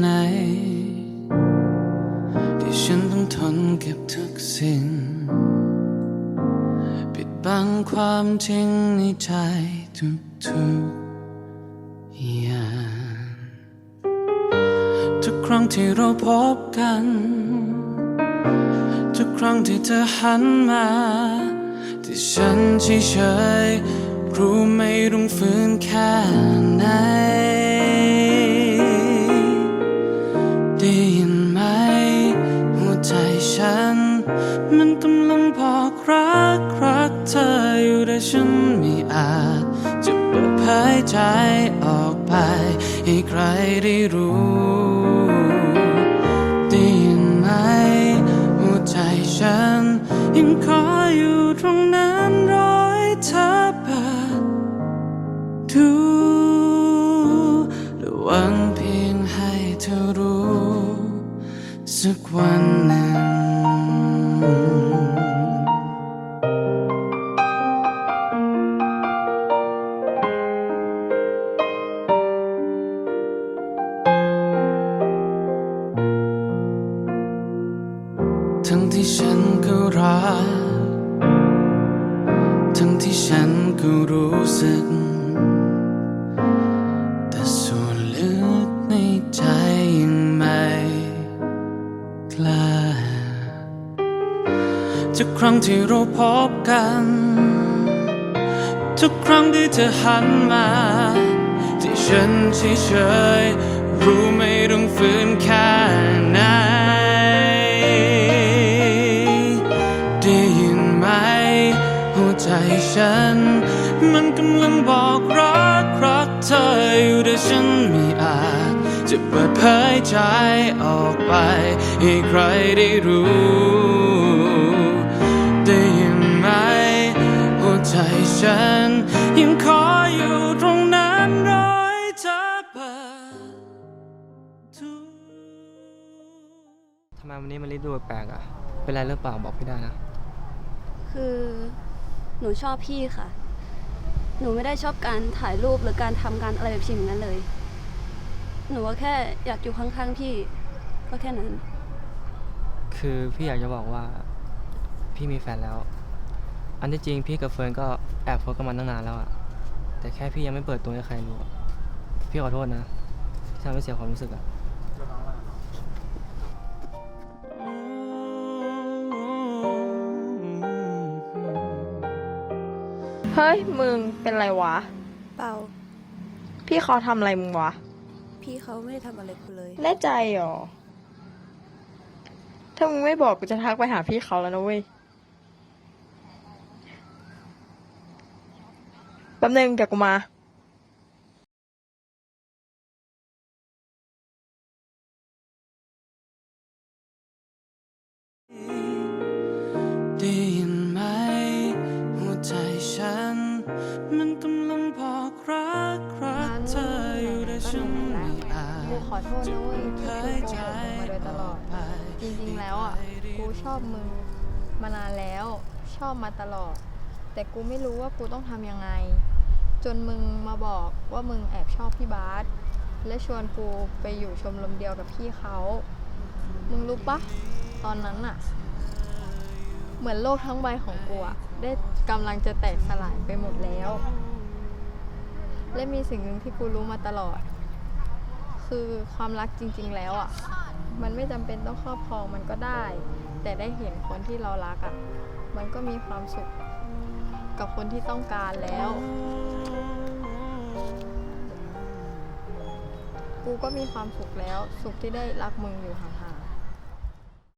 ไหน ที่ฉันต้องทนเก็บทุกสิ่ง ปิดบังความจริงในใจทุกๆอย่างทุกครั้งที่เราพบกัน ทุกครั้งที่เธอหันมา ที่ฉันเฉยๆรู้ไม่ต้องฝืนแค่ไหน มันกำลังบอกรักรักเธออยู่แต่ฉันไม่อาจ จะเปิดเผยใจออกไป ให้ใครได้รู้ได้ยินไหมหัวใจฉัน ยังขออยู่ตรงนั้นรอให้เธอเปิดดูและหวังเพียงให้เธอรู้ สักวันหนึ่ง ทั้งที่ฉันก็รัก ทั้งที่ฉันก็รู้สึก แต่ส่วนลึกในใจยังไม่กล้าทุกครั้งที่เราพบกัน ทุกครั้งที่เธอหันมา ที่ฉันเฉยๆรู้ไม่ต้องฝืนแค่ไหน ใจฉัน มันกำลังบอกรักรักเธออยู่แต่ฉันไม่อาจ จะเปิดเผยใจออกไป ให้ใครได้รู้ ได้ยินไหมหัวใจฉัน ยังขออยู่ตรงนั้นรอให้เธอเปิดดูทำไมวันนี้มันลิดูแปลกๆอะ เป็นไรหรือเปล่าบอกพี่ได้นะ คือ หนูชอบพี่ค่ะ หนูไม่ได้ชอบการถ่ายรูปหรือการทำการอะไรแบบสิ่งนั้นเลย หนูก็แค่อยากอยู่ข้างๆพี่ก็แค่นั้น คือพี่อยากจะบอกว่า พี่มีแฟนแล้ว อันที่จริงพี่กับเฟิร์นก็แอบคบกันมาตั้งนานแล้วอะแต่แค่พี่ยังไม่เปิดตัวให้ใครรู้อะพี่ขอโทษนะที่ทำให้เสียความรู้สึกอะ เฮ้ย มึงเป็นไรวะ เปล่า พี่เขาทำอะไรมึงวะ พี่เขาไม่ได้ทำอะไรกูเลย แน่ใจเหรอ ถ้ามึงไม่บอกกูจะทักไปหาพี่เขาแล้วนะเว้ยแป๊บนึงเดี๋ยวกูมาไมันกำลังบอกรักรักเธออยู่แต่ฉันไม่อาจกูขอโทษนะเว้ยที่ยใจกูโกหกมาโดยตลอดไปจริงๆแล้วอะ กูชอบมึงมานานแล้ว ชอบมาตลอด แต่กูไม่รู้ว่ากูต้องทำยังไง จนมึงมาบอกว่ามึงแอบชอบพี่บาสและชวนกูไปอยู่ชมรมเดียวกับพี่เขา มึงรู้ปะตอนนั้นอะ เหมือนโลกทั้งใบของกูอะ ได้กำลังจะแตกสลายไปหมดแล้ว และมีสิ่งหนึ่งที่กูรู้มาตลอด คือความรักจริง ๆ แล้วอะ มันไม่จำเป็นต้องครอบครองมันก็ได้ แต่ได้เห็นคนที่เรารักอะ มันก็มีความสุขกับคนที่ต้องการแล้ว กูก็มีความสุขแล้ว สุขที่ได้รักมึงอยู่ห่างๆ